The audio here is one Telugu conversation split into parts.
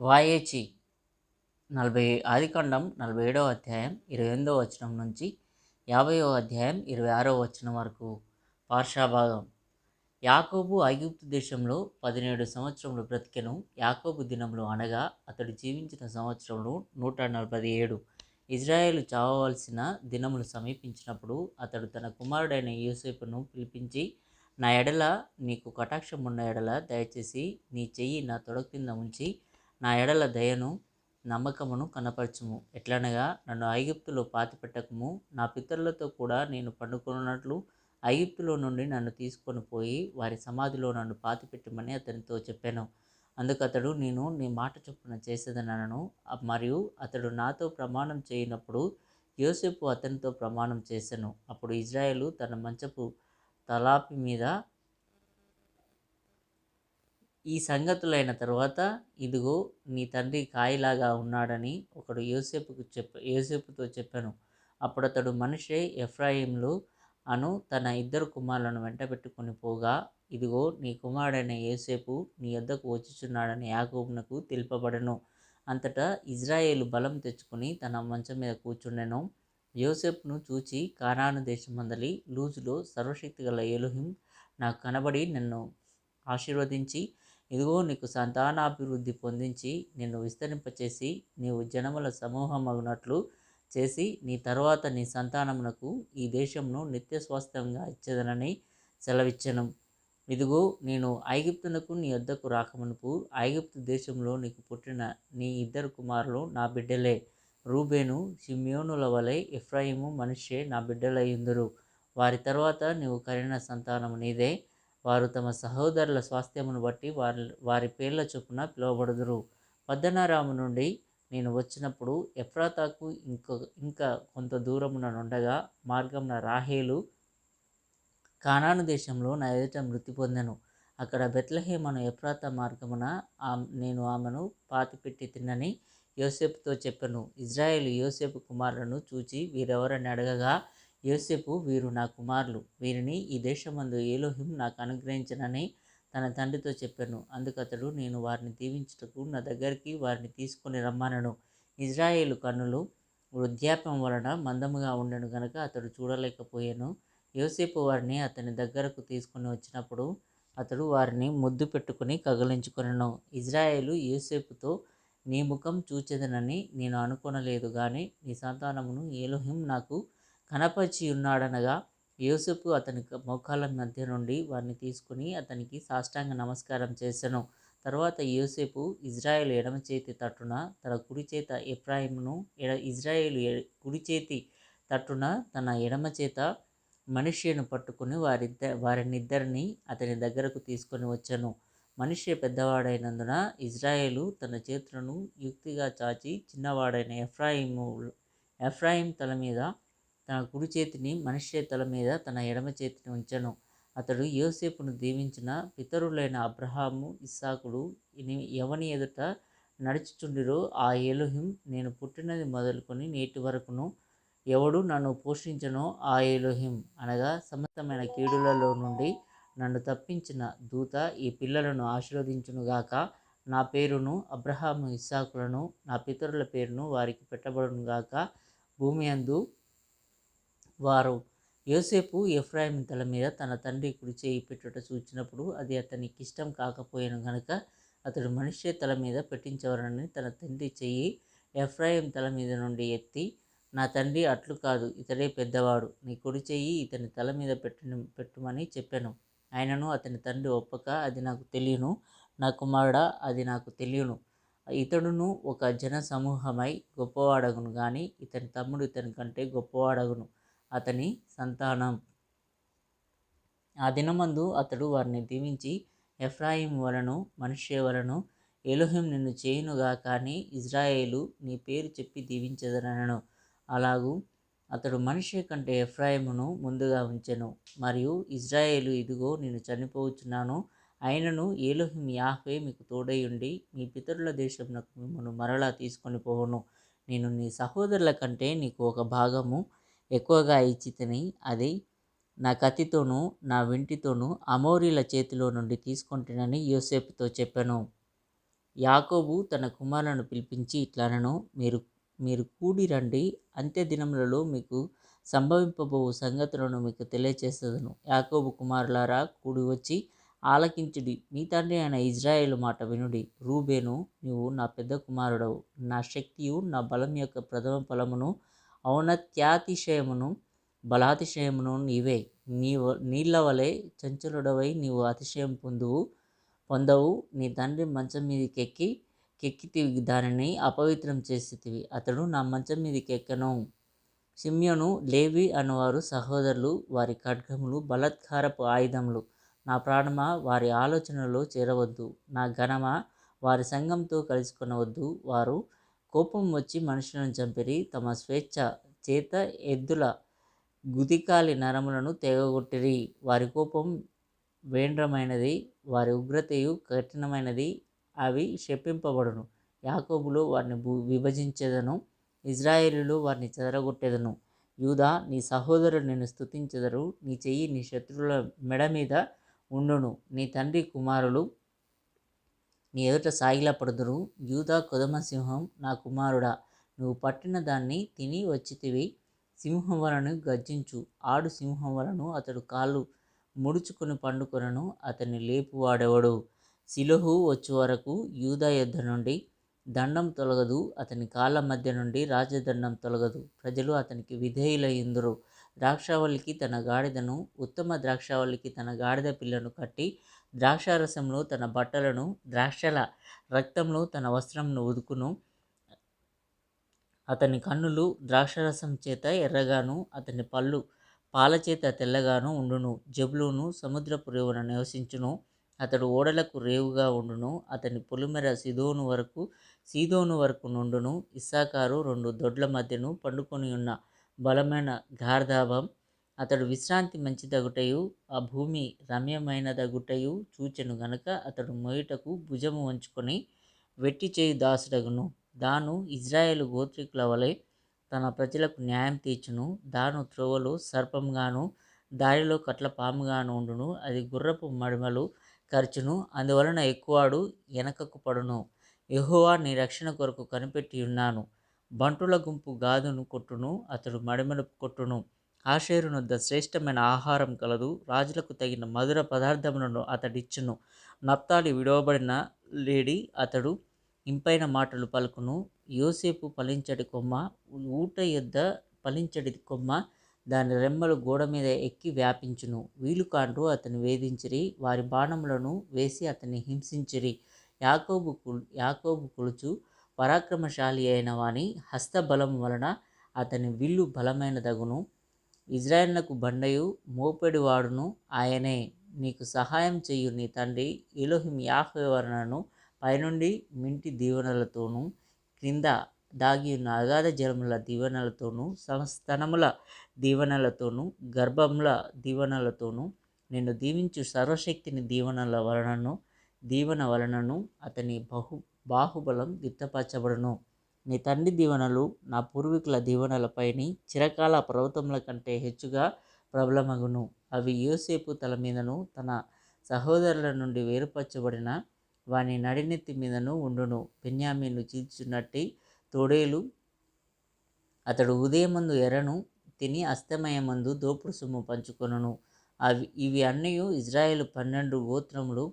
వాయేచి నలభై ఆదికాండం నలభై ఏడవ అధ్యాయం ఇరవై ఎనిమిదవ వచనం నుంచి యాభైవ అధ్యాయం ఇరవై ఆరవ వచనం వరకు పార్షాభాగం యాకోబు ఐగుప్తు దేశంలో పదిహేడు సంవత్సరములు బ్రతికెను. యాకోబు దినములు అనగా అతడు జీవించిన సంవత్సరములు నూట నలభై ఏడు. ఇజ్రాయేల్ చావవలసిన దినములు సమీపించినప్పుడు అతడు తన కుమారుడైన యూసేపును పిలిపించి నా ఎడల నీకు కటాక్షం ఉన్న ఎడల దయచేసి నీ చెయ్యి నా తొడ కింద ఉంచి నా ఎడల దయను నమ్మకమును కనపరచుము. ఎట్లనగా నన్ను ఐగుప్తులో పాతిపెట్టకము. నా పితరులతో కూడా నేను పండుకున్నట్లు ఐగుప్తులో నుండి నన్ను తీసుకొని పోయి వారి సమాధిలో నన్ను పాతిపెట్టమని అతనితో చెప్పాను. అందుకు అతడు నేను నీ మాట చొప్పున చేసేదనను. మరియు అతడు నాతో ప్రమాణం చేయనప్పుడు యోసేపు అతనితో ప్రమాణం చేశాను అప్పుడు ఇజ్రాయేలు తన మంచపు తలాపి మీద ఈ సంగతులైన తర్వాత ఇదిగో నీ తండ్రి కాయిలాగా ఉన్నాడని ఒకడు యోసేపుకు చెప్ప యోసేపుతో చెప్పాను. అప్పుడు అతడు మనిషే ఎఫ్రాయింలు అను తన ఇద్దరు కుమారులను వెంట పెట్టుకుని పోగా ఇదిగో నీ కుమారుడైన యోసేపు నీ యొద్దకు వచ్చుచున్నాడని యాకోబునకు తెలుపబడను. అంతటా ఇజ్రాయేలు బలం తెచ్చుకొని తన మంచం మీద కూర్చుండెను. యోసేపును చూచి కానాను దేశమందలి లూజులో సర్వశక్తి గల ఎలుహిం నాకు కనబడి నన్ను ఆశీర్వదించి ఇదిగో నీకు సంతానాభివృద్ధి పొందించి నిన్ను విస్తరింపచేసి నీవు జనముల సమూహమగునట్లు చేసి నీ తర్వాత నీ సంతానమునకు ఈ దేశంను నిత్య స్వాస్థ్యంగా ఇచ్చేదనని సెలవిచ్చను. ఇదిగో నేను ఐగుప్తునకు నీ వద్దకు రాకమునుపు ఐగుప్తు దేశంలో నీకు పుట్టిన నీ ఇద్దరు కుమారులు నా బిడ్డలే. రూబేను షిమ్యోనుల వలె ఎఫ్రాయిము మనిషే నా బిడ్డలయ్యుందురు. వారి తర్వాత నీవు కరిన సంతానము నీదే. వారు తమ సహోదరుల స్వాస్థ్యమును బట్టి వారి వారి పేర్ల చొప్పున పిలువబడుదురు. పద్దనారాము నుండి నేను వచ్చినప్పుడు ఎఫ్రాతాకు ఇంకో ఇంకా కొంత దూరమున నుండగా మార్గమున రాహేలు కానాను దేశంలో నా ఎదుట మృతి పొందెను. అక్కడ బెత్లహేమను ఎఫ్రాత మార్గమున ఆ నేను ఆమెను పాతిపెట్టి తిన్నని యోసేపుతో చెప్పను. ఇజ్రాయేల్ యోసేపు కుమారులను చూచి వీరెవరని అడగగా యోసేపు వీరు నా కుమారులు. వీరిని ఈ దేశమందు ఏలోహిం నాకు అనుగ్రహించనని తన తండ్రితో చెప్పాను. అందుకు అతడు నేను వారిని దీవించుటకు నా దగ్గరికి వారిని తీసుకొని రమ్మనను. ఇజ్రాయేలు కన్నులు వృద్ధాప్యం వలన మందముగా ఉండను గనక అతడు చూడలేకపోయాను. యోసేపు వారిని అతని దగ్గరకు తీసుకొని వచ్చినప్పుడు అతడు వారిని ముద్దు పెట్టుకుని కగలించుకొనను. ఇజ్రాయేలు యోసేపుతో నీ ముఖం చూచెదనని నేను అనుకొనలేదు కానీ నీ సంతానమును ఏలోహిం నాకు కనపరిచి ఉన్నాడనగా యోసేపు అతని మోకాల మధ్య నుండి వారిని తీసుకుని అతనికి సాష్టాంగ నమస్కారం చేశాను తర్వాత యోసేపు ఇజ్రాయెల్ ఎడమ చేతి తట్టున తన కుడి చేత ఎఫ్రాయిమును ఎడ ఇజ్రాయెల్ కుడి చేతి తట్టున తన ఎడమ చేత మనిషిని పట్టుకుని వారిద్ద వారినిద్దరిని అతని దగ్గరకు తీసుకొని వచ్చాను. మనిషి పెద్దవాడైనందున ఇజ్రాయేలు తన చేతులను యుక్తిగా చాచి చిన్నవాడైన ఎఫ్రాయిము ఎఫ్రాయిం తల మీద తన కుడి చేతిని మనిషి తల మీద తన ఎడమ చేతిని ఉంచెను. అతడు యోసేపును దీవించిన పితరులైన అబ్రహాము ఇస్సాకుడు ఎవని ఎదుట నడుచుచుండిరో ఆ ఎలుహిం నేను పుట్టినది మొదలుకొని నేటి వరకును ఎవడు నన్ను పోషించనో ఆ ఎలుహిం అనగా సమస్తమైన కీడులలో నుండి నన్ను తప్పించిన దూత ఈ పిల్లలను ఆశీర్వదించునుగాక. నా పేరును అబ్రహాము ఇస్సాకులను నా పితరుల పేరును వారికి పెట్టబడునుగాక. భూమి అందు వారు యోసేపు ఎఫ్రాయిం తల మీద తన తండ్రి కుడి చేయి పెట్టుట చూచినప్పుడు అది అతనికి ఇష్టం కాకపోయాను గనుక అతడు మనిషి తల మీద పెట్టించవరని తన తండ్రి చెయ్యి ఎఫ్రాయిం తల మీద నుండి ఎత్తి నా తండ్రి అట్లు కాదు ఇతడే పెద్దవాడు నీ కుడి చెయ్యి ఇతని తల మీద పెట్టు పెట్టుమని చెప్పాను. ఆయనను అతని తండ్రి ఒప్పక అది నాకు తెలియను నా కుమారుడా అది నాకు తెలియను. ఇతడును ఒక జన సమూహమై గొప్పవాడగును కానీ ఇతని తమ్ముడు ఇతని కంటే గొప్పవాడగును. అతని సంతానం. ఆ దినమందు అతడు వారిని దీవించి ఎఫ్రాయిం వలను మనిషే వలను ఎలుహిం నిన్ను చేయునుగా కానీ ఇజ్రాయేలు నీ పేరు చెప్పి దీవించదనను. అలాగూ అతడు మనిషి కంటే ఎఫ్రాయిమును ముందుగా ఉంచెను. మరియు ఇజ్రాయేలు ఇదిగో నేను చనిపోవచ్చున్నాను అయినను ఏలోహిం యాహ్వే మీకు తోడై ఉండి మీ పితరుల దేశంలో మిమ్మల్ని మరలా తీసుకొని పోవను. నేను నీ సహోదరుల కంటే నీకు ఒక భాగము. ఎక్కువగా ఇచ్చితిని అది నా కత్తితోనూ నా వింటితోనూ అమోరీల చేతిలో నుండి తీసుకొంటినని యోసేపుతో చెప్పాను. యాకోబు తన కుమారులను పిలిపించి ఇట్లనను మీరు మీరు కూడి రండి అంత్య దినములలో మీకు సంభవింపబోవు సంగతులను మీకు తెలియచేసేదను. యాకోబు కుమారులారా కూడి వచ్చి ఆలకించుడి. మీ తండ్రి అయిన ఇజ్రాయేల్ మాట వినుడి. రూబేను నువ్వు నా పెద్ద కుమారుడవు. నా శక్తియు నా బలం యొక్క ప్రథమ ఫలమును ఔన్నత్యాతిశయమును బలాతిశయమును నీవే. నీవు నీళ్ళ వలె చంచలుడవై నీవు అతిశయం పొందువు పొందవు. నీ తండ్రి మంచం మీదకి ఎక్కి కెక్కితివి దానిని అపవిత్రం చేసేటివి అతడు నా మంచం మీదకి ఎక్కను సిమ్యోను లేవి అనువారు సహోదరులు. వారి ఖడ్గములు బలత్కారపు ఆయుధములు. నా ప్రాణమా వారి ఆలోచనలో చేరవద్దు. నా ఘనమా వారి సంఘంతో కలుసుకొనవద్దు వారు కోపం వచ్చి మనుషులను చంపిరి. తమ స్వేచ్ఛ చేత ఎద్దుల గుదికాలి నరములను తెగగొట్టిరి. వారి కోపం వేండ్రమైనది వారి ఉగ్రతయు కఠినమైనది అవి శపింపబడును. యాకోబులు వారిని భూ విభజించేదను ఇజ్రాయేలులో వారిని చెదరగొట్టేదను. యూదా నీ సహోదరుడు నిన్ను స్థుతించెదరు నీ చెయ్యి నీ శత్రువుల మెడ మీద ఉండును. నీ తండ్రి కుమారులు నీ ఎదుట సాగిలపడుదురు యూదా కొదమ సింహం నా కుమారుడా నువ్వు పట్టిన దాన్ని తిని వచ్చితివి. సింహం వలను గర్జించు. ఆడు సింహం వలను అతడు కాళ్ళు ముడుచుకొని పండుకొనను. అతన్ని లేపువాడెవడు? శిలోహు వచ్చు వరకు యూదా యుద్ధ నుండి దండం తొలగదు. అతని కాళ్ళ మధ్య నుండి రాజదండం తొలగదు. ప్రజలు అతనికి విధేయులయ్యిందురు ద్రాక్షావళికి తన గాడిదను ఉత్తమ ద్రాక్షావళికి తన గాడిద పిల్లను కట్టి ద్రాక్షారసంలో తన బట్టలను ద్రాక్షల రక్తంలో తన వస్త్రంను ఉదుకును అతని కన్నులు ద్రాక్షరసం చేత ఎర్రగాను అతని పళ్ళు పాల చేత తెల్లగాను ఉండును. జబులును సముద్రపు రేవున నివసించును. అతడు ఓడలకు రేవుగా ఉండును. అతని పొలిమెర సిదోను వరకు సీదోను వరకు నుండును. ఇస్సాకారు రెండు దొడ్ల మధ్యను పండుకొని ఉన్న బలమైన గార్ధాభం. అతడు విశ్రాంతి మంచిదగుటయు ఆ భూమి రమ్యమైనదగుటయు చూచెను గనుక అతడు మొయుటకు భుజము వంచుకొని వెట్టి చేయి దాసుడగును. దాను ఇజ్రాయేలు గోత్రికుల వలె తన ప్రజలకు న్యాయం తీర్చును. దాను త్రోవలు సర్పంగాను దారిలో కట్ల పాముగాను ఉండును. అది గుర్రపు మడిమలు ఖర్చును అందువలన ఎక్కువాడు వెనకకు పడును. యహోవా నీ రక్షణ కొరకు కనిపెట్టి ఉన్నాను బంటుల గుంపు గాదును కొట్టును అతడు మడిమలు కొట్టును. ఆషేరునొద్ద శ్రేష్టమైన ఆహారం కలదు రాజులకు తగిన మధుర పదార్థములను అతడిచ్చును. నప్తాలి విడవబడిన లేడి అతడు ఇంపైన మాటలు పలుకును. యోసేపు పలించడి కొమ్మ ఊట యొద్ద పలించడి కొమ్మ దాని రెమ్మలు గోడ మీద ఎక్కి వ్యాపించును. వీలుకాండ్రు అతని వేధించిరి వారి బాణములను వేసి అతన్ని హింసించిరి. యాకోబు కుల్ యాకోబు కులుచు పరాక్రమశాలి అయిన వాని హస్తబలం వలన అతని విల్లు బలమైనదగును. ఇజ్రాయెల్నకు బండయు మోపెడివాడును ఆయనే నీకు సహాయం చేయు నీ తండ్రి ఎలోహిం యాహ్వే పైనుండి మింటి దీవెనలతోనూ క్రింద దాగి ఉన్న అగాధ జలముల దీవెనలతోనూ సంస్థనముల దీవెనలతోనూ గర్భముల దీవెనలతోనూ నిన్ను దీవించు సర్వశక్తిని దీవెనల వలనను దీవెన వలనను అతని బహు బాహుబలం గిత్తపరచబడును. నీ తండ్రి దీవెనలు నా పూర్వీకుల దీవెనలపైని చిరకాల పర్వతముల కంటే హెచ్చుగా ప్రబలమగును. అవి యోసేపు తల మీదను తన సహోదరుల నుండి వేరుపరచబడిన వాని నడినెత్తి మీదను ఉండును. బెన్యామీను చీల్చున్నట్టి తోడేలు అతడు ఉదయమందు ఎర్రను తిని అస్తమయమందు దోపుడు సొమ్ము పంచుకొనును. అవి ఇవి అన్నీ ఇజ్రాయేలు పన్నెండు గోత్రములు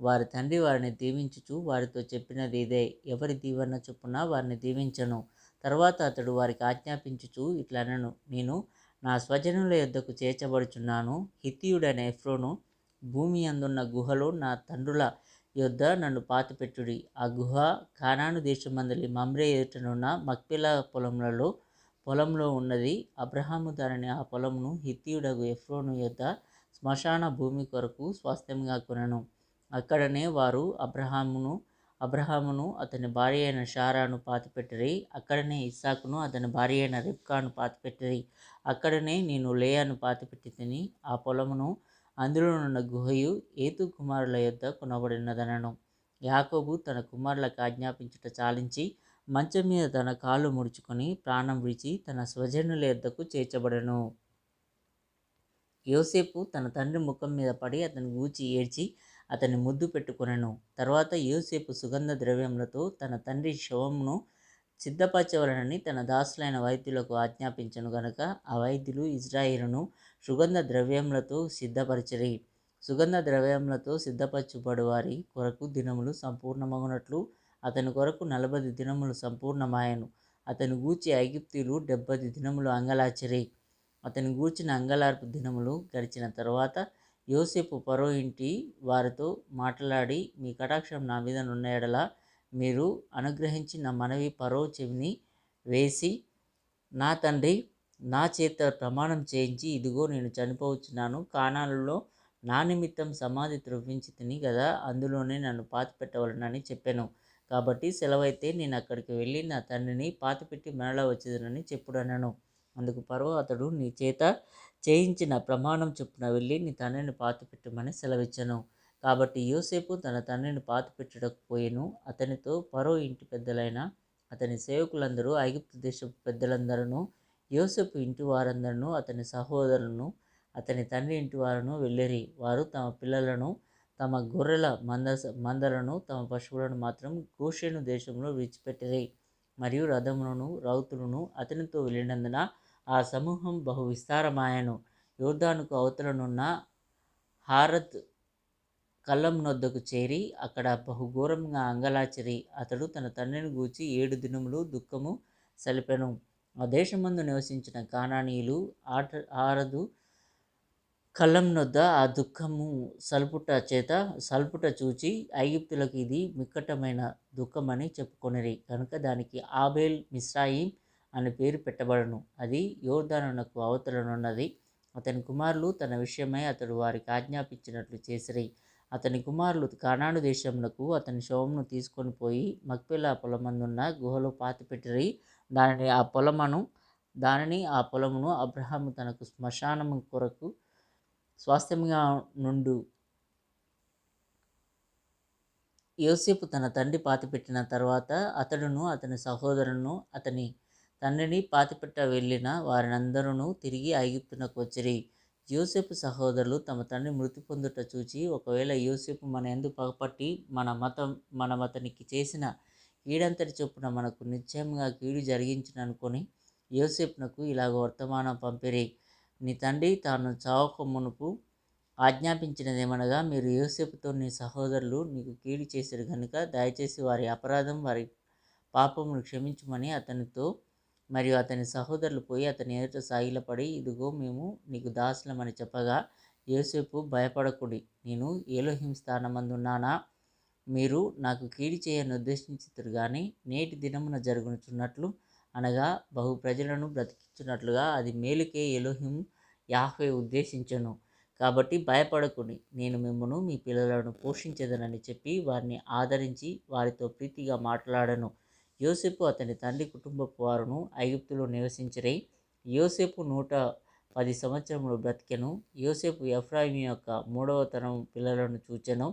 వారి తండ్రి వారిని దీవించుచు వారితో చెప్పినది ఇదే. ఎవరి దీవెన చొప్పున వారిని దీవించను. తర్వాత అతడు వారికి ఆజ్ఞాపించుచు ఇట్లనను. నేను నా స్వజనుల యొద్దకు చేర్చబడుచున్నాను. హిత్తియుడైన ఎఫ్రోను భూమి అందున్న గుహలో నా తండ్రుల యొద్ద నన్ను పాతిపెట్టుడి. ఆ గుహ కానాను దేశమందలి మమ్రే ఎదుటనున్న మక్పిల పొలములలో పొలంలో ఉన్నది. అబ్రహాము దానిని ఆ పొలమును హిత్తియుడగు ఎఫ్రోను యొద్ద శ్మశాన భూమి కొరకు స్వాస్థ్యంగా కొనను. అక్కడనే వారు అబ్రహామును అబ్రహామును అతని భార్య అయిన షారాను పాతిపెట్టిరి. అక్కడనే ఇస్సాకును అతని భార్య అయిన రిబ్కాను పాతిపెట్టిరి. అక్కడనే నేను లేయాను పాతిపెట్టి తిని ఆ పొలమును అందులోనున్న గుహయు ఏతు కుమారుల యొద్ద కొనబడినదనను. యాకోబు తన కుమారులకు ఆజ్ఞాపించుట చాలించి మంచం మీద తన కాళ్ళు ముడుచుకొని ప్రాణం విడిచి తన స్వజనుల యొద్దకు చేర్చబడను. యోసేపు తన తండ్రి ముఖం మీద పడి అతను గూచి ఏడ్చి అతని ముద్దు పెట్టుకొనెను. తర్వాత యోసేపు సుగంధ ద్రవ్యములతో తన తండ్రి శవమును సిద్ధపరచవలనని తన దాసులైన వైద్యులకు ఆజ్ఞాపించను గనుక ఆ వైద్యులు ఇజ్రాయిలును సుగంధ ద్రవ్యములతో సిద్ధపరచరి. సుగంధ ద్రవ్యములతో సిద్ధపరచుబడు వారి కొరకు దినములు సంపూర్ణమగునట్లు అతని కొరకు నలభై దినములు సంపూర్ణమాయను. అతని గూర్చి ఐగిప్తులు డెబ్బది దినములు అంగలాచరి అతని గూర్చిన అంగలార్పు దినములు గడిచిన తర్వాత యోసేపు పరో ఇంటి వారితో మాట్లాడి మీ కటాక్షం నా మీద నున్న మీరు అనుగ్రహించి నా మనవి పరో చెవిని వేసి నా తండ్రి నా చేత ప్రమాణం చేయించి ఇదిగో నేను చనిపోవచ్చున్నాను. కానాలలో నా నిమిత్తం సమాధి త్రవ్వించి తిని కదా అందులోనే నన్ను పాతి పెట్టవలనని చెప్పాను. కాబట్టి సెలవైతే నేను అక్కడికి వెళ్ళి నా తండ్రిని పాతిపెట్టి మరలా వచ్చేదనని చెప్పుడన్నాను అందుకు పరో అతడు నీ చేత చేయించిన ప్రమాణం చొప్పున వెళ్ళి నీ తండ్రిని పాతిపెట్టమని సెలవిచ్చను. కాబట్టి యోసేపు తన తండ్రిని పాతిపెట్టకపోయేను. అతనితో పరో ఇంటి పెద్దలైన అతని సేవకులందరూ ఐగుప్తు దేశపు పెద్దలందరూ యోసేపు ఇంటి వారందరూ అతని సహోదరులను అతని తండ్రి ఇంటి వారును వెళ్ళిరి. వారు తమ పిల్లలను తమ గొర్రెల మంద మందలను తమ పశువులను మాత్రం గోషేను దేశంలో విడిచిపెట్టిరి. మరియు రథములను రౌతులను అతనితో వెళ్ళినందున ఆ సమూహం బహు విస్తారమాయను. యోర్దానుకు అవతలనున్న హారత్ కళ్ళం నొద్దకు చేరి అక్కడ బహుఘోరంగా అంగలాచరి. అతడు తన తండ్రిని గూర్చి ఏడు దినములు దుఃఖము సలిపెను. ఆ దేశమందు నివసించిన కానానీయులు ఆట ఆరదు కళ్ళం నొద్ద ఆ దుఃఖము సల్పుట చేత సల్పుట చూచి ఐగుప్తులకు ఇది మిక్కటమైన దుఃఖమని చెప్పుకొనిరి. కనుక దానికి ఆబేల్ మిస్రాయిం అనే పేరు పెట్టబడను. అది యోర్ధానునకు అవతలనున్నది. అతని కుమారులు తన విషయమై అతడు వారికి ఆజ్ఞాపించినట్లు చేసిరి. అతని కుమారులు కానాడు దేశములకు అతని శవమును తీసుకొని పోయి మక్పెలా పొలమందున్న గుహలో పాతిపెట్టిరి దానిని ఆ పొలమును దానిని ఆ పొలమును అబ్రహాము తనకు శ్మశానము కొరకు స్వాస్థ్యంగా నుండు యోసేపు తన తండ్రి పాతిపెట్టిన తర్వాత అతడును అతని సహోదరును అతని తండ్రిని పాతిపెట్ట వెళ్ళిన వారినందరూ తిరిగి ఐగుప్తునకు వచ్చిరి యోసేపు సహోదరులు తమ తండ్రి మృతి పొందుట చూచి ఒకవేళ యోసేపు మన ఎందు పగపట్టి మన మతం మనం అతనికి చేసిన ఈడంతటి చొప్పున మనకు నిశ్చయంగా కీడు జరిగించిన అనుకొని యోసేపునకు ఇలాగ వర్తమానం పంపిరి. నీ తండ్రి తాను చావక మునుపు ఆజ్ఞాపించినదేమనగా మీరు యోసేపుతో నీ సహోదరులు నీకు కీడు చేశారు కనుక దయచేసి వారి అపరాధం వారి పాపమును క్షమించమని అతనితో మరియు అతని సహోదరులు పోయి అతని ఎదుట సాగిలపడి ఇదిగో మేము నీకు దాసులమని చెప్పగా యోసేపు భయపడకుడి. నేను ఏలోహిం స్థానమందున్నానా మీరు నాకు కీడి చేయని ఉద్దేశించుతురు కానీ నేటి దినమున జరుగునుచున్నట్లు అనగా బహు ప్రజలను బ్రతికించున్నట్లుగా అది మేలుకే ఎలోహిం యాహ్వే ఉద్దేశించను. కాబట్టి భయపడకుని నేను మిమ్మను మీ పిల్లలను పోషించదనని చెప్పి వారిని ఆదరించి వారితో ప్రీతిగా మాట్లాడను. యోసేపు అతని తండ్రి కుటుంబపు వారును ఐగుప్తులో నివసించరై యోసేపు నూట పది సంవత్సరములు బ్రతికెను యోసేపు ఎఫ్రాయిం యొక్క మూడవ తరం పిల్లలను చూచెను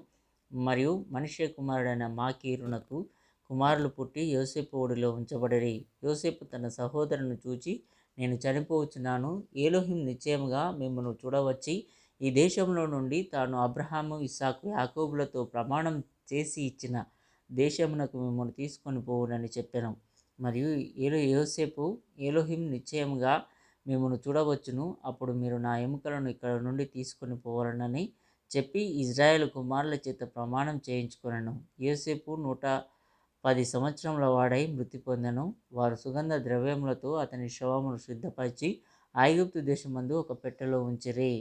మరియు మనిషి కుమారుడైన మాకీరునకు కుమారులు పుట్టి యోసేపు ఒడిలో ఉంచబడిరి. యోసేపు తన సహోదరును చూచి నేను చనిపోవచ్చున్నాను ఏలోహిం నిశ్చయముగా మిమ్మల్ని చూడవచ్చి ఈ దేశంలో నుండి తాను అబ్రహాము ఇస్సాకు యాకోబులతో ప్రమాణం చేసి ఇచ్చిన దేశమునకు మిమ్మల్ని తీసుకొని పోవునని చెప్పాను. మరియు ఏలో యోసేపు ఏలోహిం నిశ్చయముగా మిమ్మల్ని చూడవచ్చును. అప్పుడు మీరు నా ఎముకలను ఇక్కడ నుండి తీసుకొని పోవాలనని చెప్పి ఇజ్రాయెల్ కుమారుల చేత ప్రమాణం చేయించుకున్నాను యోసేపు నూట పది సంవత్సరముల వాడై మృతి పొందను. వారు సుగంధ ద్రవ్యములతో అతని శవమును సిద్ధపరిచి ఐగుప్తు దేశమందు ఒక పెట్టెలో ఉంచిరి.